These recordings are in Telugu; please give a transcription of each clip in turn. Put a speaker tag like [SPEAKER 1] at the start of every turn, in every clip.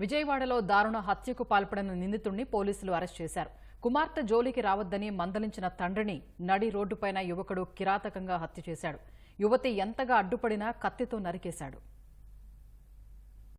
[SPEAKER 1] విజయవాడలో దారుణ హత్యకు పాల్పడిన నిందితుడిని పోలీసులు అరెస్ట్ చేశారు. కుమార్తె జోలికి రావద్దని మందలించిన తండ్రిని నడి రోడ్డుపైన యువకుడు కిరాతకంగా హత్య చేశాడు. యువతి ఎంతగా అడ్డుపడినా కత్తితో నరికేశాడు.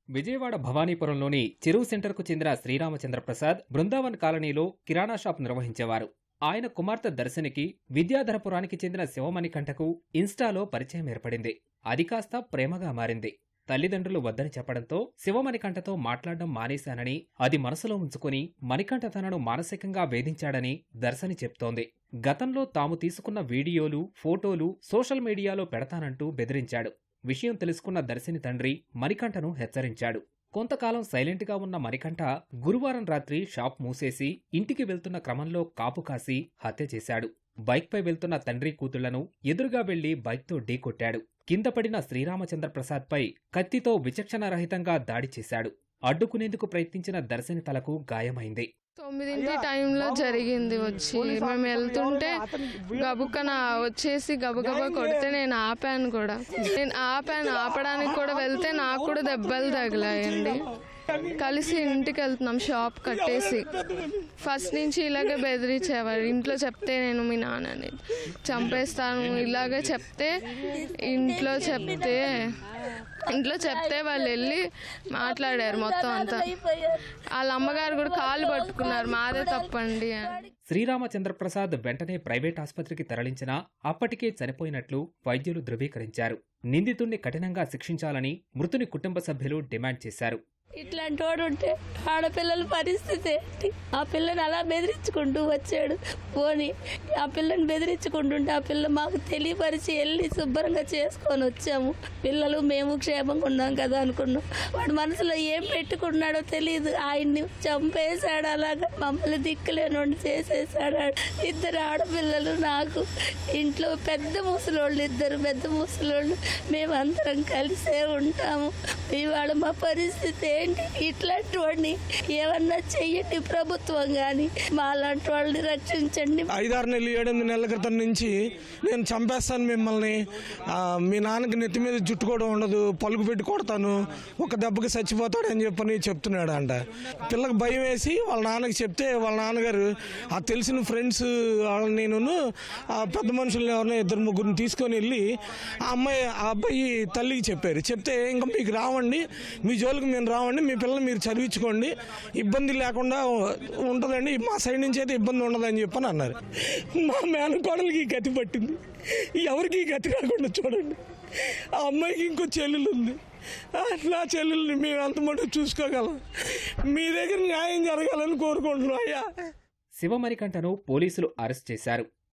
[SPEAKER 2] విజయవాడ భవానీపురంలోని చెరువు సెంటర్కు చెందిన శ్రీరామచంద్ర ప్రసాద్ బృందావన్ కాలనీలో కిరాణా షాప్ నిర్వహించేవారు. ఆయన కుమార్తె దర్శనికి విద్యాధరపురానికి చెందిన శివమణికంఠకు ఇన్స్టాలో పరిచయం ఏర్పడింది. అది కాస్త ప్రేమగా మారింది. తల్లిదండ్రులు వద్దని చెప్పడంతో శివమణికంఠతో మాట్లాడడం మానేశానని అది మనసులో ఉంచుకుని మణికంఠ తనను మానసికంగా వేధించాడని దర్శని చెప్తోంది. గతంలో తాము తీసుకున్న వీడియోలు ఫోటోలు సోషల్ మీడియాలో పెడతానంటూ బెదిరించాడు. విషయం తెలుసుకున్న దర్శని తండ్రి మణికంఠను హెచ్చరించాడు. కొంతకాలం సైలెంట్గా ఉన్న మణికంఠ గురువారం రాత్రి షాప్ మూసేసి ఇంటికి వెళ్తున్న క్రమంలో కాపు కాసి హత్య చేశాడు. బైక్పై వెళ్తున్న తండ్రి కూతుళ్ళను ఎదురుగా వెళ్ళి బైక్తో ఢీకొట్టాడు కింద పడిన శ్రీరామచంద్ర ప్రసాద్పై కత్తితో విచక్షణరహితంగా దాడి చేశాడు. అడ్డుకునేందుకు ప్రయత్నించిన దర్శని తలకు గాయమైంది.
[SPEAKER 3] తొమ్మిదింటి టైంలో జరిగింది వచ్చి మేము వెళ్తుంటే గబుక్కన వచ్చేసి గబగబా కొడితే నేను ఆపాను కూడా. నేను ఆపాను ఆపడానికి కూడా వెళ్తే నాకు కూడా దెబ్బలు తగిలాయండి. కలిసి ఇంటికి వెళ్తున్నాం షాప్ కట్టేసి. ఫస్ట్ నుంచి ఇలాగే బెదిరించేవారు. ఇంట్లో చెప్తే నేను మీ నాన్నని చంపేస్తాను. ఇలాగే చెప్తే ఇంట్లో చెప్తే ఇంట్లో చెప్తే వాళ్ళు వెళ్ళి మాట్లాడారు మొత్తం అంతా. వాళ్ళ అమ్మగారు కూడా కాళ్ళు పట్టుకున్నారు. మాదే తప్పండి
[SPEAKER 2] శ్రీరామచంద్రప్రసాద్ వెంటనే ప్రైవేట్ ఆసుపత్రికి తరలించినా అప్పటికే చనిపోయినట్లు వైద్యులు ధృవీకరించారు. నిందితుణ్ణి కఠినంగా శిక్షించాలని మృతుని కుటుంబ సభ్యులు డిమాండ్ చేశారు.
[SPEAKER 4] ఇట్లాంటి వాడు ఉంటే ఆడపిల్లల పరిస్థితి ఆ పిల్లని అలా బెదిరించుకుంటూ వచ్చాడు. పోని ఆ పిల్లని బెదిరించుకుంటుంటే ఆ పిల్ల మాకు తెలియపరిచి వెళ్ళి శుభ్రంగా చేసుకొని వచ్చాము. పిల్లలు మేము క్షేమంగా ఉన్నాం కదా అనుకున్నాం. వాడు మనసులో ఏం పెట్టుకున్నాడో తెలియదు ఆయన్ని చంపేశాడు అలాగా. మమ్మల్ని దిక్కులేనుండి చేసేసాడు ఇద్దరు ఆడపిల్లలు నాకు. ఇంట్లో పెద్ద ముసలోళ్ళు ఇద్దరు పెద్ద ముసలోళ్ళు. మేమందరం కలిసే ఉంటాము. ఇవాళ మా పరిస్థితి ఏంటి? ఇట్లాంటి వాడిని ఏమన్నా చెయ్యండి ప్రభుత్వం కానీ మాలాంటి వాళ్ళని రక్షించండి.
[SPEAKER 5] ఐదారు నెలలు ఏడెనిమిది నెలల క్రితం నుంచి నేను చంపేస్తాను మిమ్మల్ని. మీ నాన్నకి నెత్తి మీద జుట్టు కూడా ఉండదు పలుకు పెట్టి కొడతాను. ఒక దెబ్బకి చచ్చిపోతాడు అని చెప్పని చెప్తున్నాడు అంట పిల్లకి భయం వేసి వాళ్ళ నాన్నకి చెప్తే వాళ్ళ నాన్నగారు ఆ తెలిసిన ఫ్రెండ్స్ వాళ్ళని నేను ఆ పెద్ద మనుషులను ఎవరినో ఇద్దరు ముగ్గురిని తీసుకొని వెళ్ళి ఆ అమ్మాయి ఆ అబ్బాయి తల్లికి చెప్పారు. చెప్తే ఇంకా మీకు రావండి మీ జోలికి మేము రావండి. మీ పిల్లలు మీరు చదివించుకోండి. ఇబ్బంది లేకుండా ఉంటుందండి. మా సైడ్ నుంచి అయితే ఇబ్బంది ఉండదని చెప్పని అన్నారు. మా మేనకోడలకి ఈ గతి పట్టింది. ఎవరికి ఈ గతి రాకుండా చూడండి. ఆ అమ్మాయికి ఇంకో చెల్లెలు ఉంది. నా చెల్లెల్ని మేము అంత మటు చూసుకోగలం? మీ దగ్గర న్యాయం జరగాలని కోరుకుంటున్నాం అయ్యా.
[SPEAKER 2] శివమణికంఠను పోలీసులు అరెస్ట్ చేశారు.